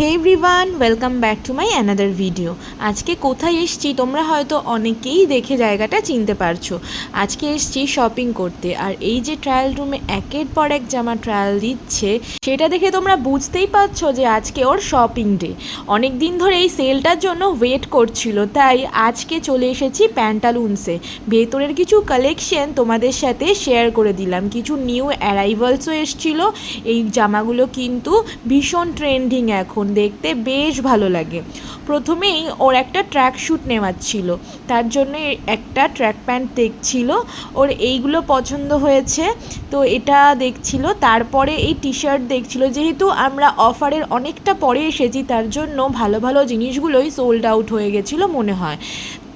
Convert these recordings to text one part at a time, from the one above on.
Hey everyone welcome back to my another video আজকে কোথায় এসছি তোমরা হয়তো অনেকেই দেখে জায়গাটা চিনতে পারছ। আজকে এসছি শপিং করতে আর এই যে ট্রায়াল রুমে একের পর এক জামা ট্রায়াল দিচ্ছে, সেটা দেখে তোমরা বুঝতেই পারছ যে আজকে ওর শপিং ডে অনেক দিন ধরে এই সেলটার জন্য ওয়েট করছিল, তাই আজকে চলে এসেছি প্যান্টালুন্সে ভেতরের কিছু কালেকশন তোমাদের সাথে শেয়ার করে দিলাম। কিছু নিউ অ্যারাইভালসও এসছিল, এই জামাগুলো কিন্তু ভীষণ ট্রেন্ডিং এখন। দেখতে বেশ ভালো লাগে। প্রথমেই ওর একটা ট্র্যাক শ্যুট নেওয়ার ছিল। তার জন্য একটা ট্র্যাক প্যান্ট দেখছিল। ওর এইগুলো পছন্দ হয়েছে। তো এটা দেখছিল। তারপরে এই টি শার্ট দেখছিল। যেহেতু আমরা অফারের অনেকটা পরে এসেছি, তার জন্য ভালো ভালো জিনিসগুলোই সোল্ড আউট হয়ে গেছিল মনে হয়।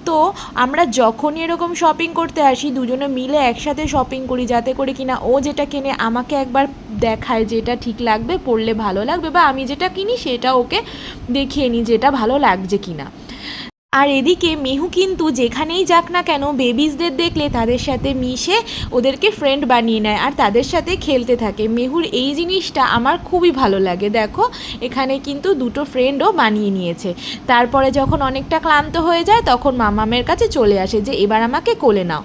তো আমরা যখনই এরকম শপিং করতে আসি, দুজনে মিলে একসাথে শপিং করি যাতে করে কিনা ও যেটা কেনে আমাকে একবার দেখায় যে এটা ঠিক লাগবে পড়লে ভালো লাগবে বা আমি যেটা কিনি সেটা ওকে দেখিয়ে নিই যেটা ভালো লাগছে কিনা। আর এদিকে মেহু কিন্তু যেখানেই যাক না কেন বেবিজদের দেখলে তাদের সাথে মিশে ওদেরকে ফ্রেন্ড বানিয়ে নেয় আর তাদের সাথে খেলতে থাকে। মেহুর এই জিনিসটা আমার খুবই ভালো লাগে। দেখো, এখানে কিন্তু দুটো ফ্রেন্ডও বানিয়ে নিয়েছে। তারপরে যখন অনেকটা ক্লান্ত হয়ে যায়, তখন মামামের কাছে চলে আসে যে, এবার আমাকে কোলে নাও।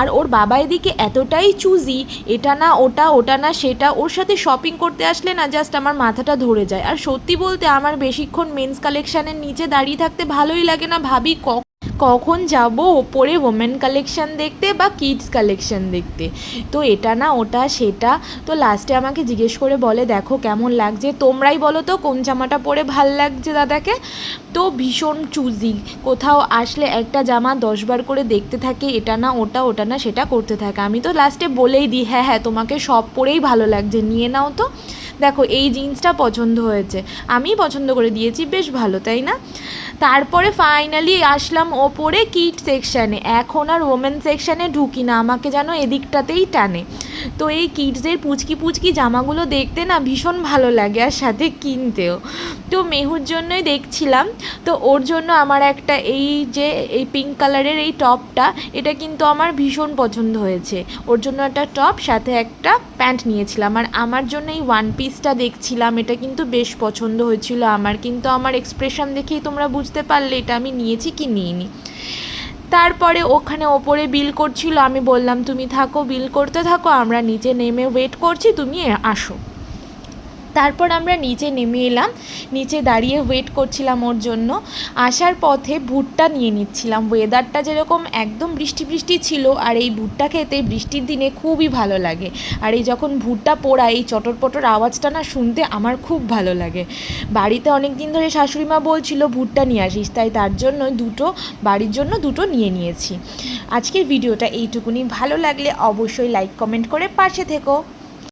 আর ওর বাবা এদিকে এতটাই চুজি এটা না, ওটা ওটা না, সেটা ওর সাথে শপিং করতে আসলে না জাস্ট আমার মাথাটা ধরে যায়। আর সত্যি বলতে আমার বেশিক্ষণ মেন্স কালেকশানের নিচে দাঁড়িয়ে থাকতে ভালোই লাগে না, ভাবি কখন যাব? ওপরে ওমেন কালেকশন দেখতে বা কিডস কালেকশন দেখতে? তো এটা না, ওটা, সেটা। তো লাস্টে আমাকে জিজ্ঞেস করে বলে, দেখো কেমন লাগছে? তোমরাই বলো তো, কোন জামাটা পরে ভালো লাগছে দাদাকে? তো ভীষণ চুজি কোথাও আসলে একটা জামা দশবার করে দেখতে থাকে, এটা না, ওটা ওটা না, সেটা করতে থাকে। আমি তো লাস্টে বলেই দিই হ্যাঁ হ্যাঁ তোমাকে সব পরেই ভালো লাগছে, নিয়ে নাও তো। দেখো, এই জিন্সটা পছন্দ হয়েছে। আমি পছন্দ করে দিয়েছি, বেশ ভালো, তাই না? তারপরে ফাইনালি আসলাম ওপরে কিট সেকশানে এখন আর ওমেন সেকশানে ঢুকি না, আমাকে যেন এদিকটাতেই টানে। তো এই কিডসের পুচকি পুচকি জামাগুলো দেখতে না ভীষণ ভালো লাগে আর সাথে কিনতেও। তো মেহুর জন্যই দেখছিলাম। তো ওর জন্য আমার একটা এই যে, এই পিঙ্ক কালারের এই টপটা এটা কিন্তু আমার ভীষণ পছন্দ হয়েছে। ওর জন্য একটা টপ সাথে একটা প্যান্ট নিয়েছিলাম। আর আমার জন্য এই ওয়ান পিসটা দেখছিলাম, এটা কিন্তু বেশ পছন্দ হয়েছিল আমার। কিন্তু আমার এক্সপ্রেশন দেখেই তোমরা বুঝতে পারলে এটা আমি নিয়েছি কি নিইনি। তারপরে ওখানে ওপরে বিল করছিল, আমি বললাম, তুমি থাকো, বিল করতে থাকো, আমরা নিচে নেমে ওয়েট করছি, তুমি আসো। তারপর আমরা নিচে নেমে এলাম। নিচে দাঁড়িয়ে ওয়েট করছিলাম ওর জন্য। আসার পথে ভুট্টা নিয়ে নিচ্ছিলাম। ওয়েদারটা যেরকম একদম বৃষ্টি বৃষ্টি ছিল আর এই ভুট্টা খেতে বৃষ্টির দিনে খুবই ভালো লাগে। আর এই যখন ভুট্টা পোড়া এই চটর পটর আওয়াজটা না শুনতে আমার খুব ভালো লাগে। বাড়িতে অনেক দিন ধরে শাশুড়ি মা বলছিল, ভুট্টা নিয়ে আসিস। তাই তার জন্য দুটো, বাড়ির জন্য দুটো নিয়ে নিয়েছি। আজকের ভিডিওটা এইটুকুনি। ভালো লাগলে অবশ্যই লাইক কমেন্ট করে পাশে থেকো।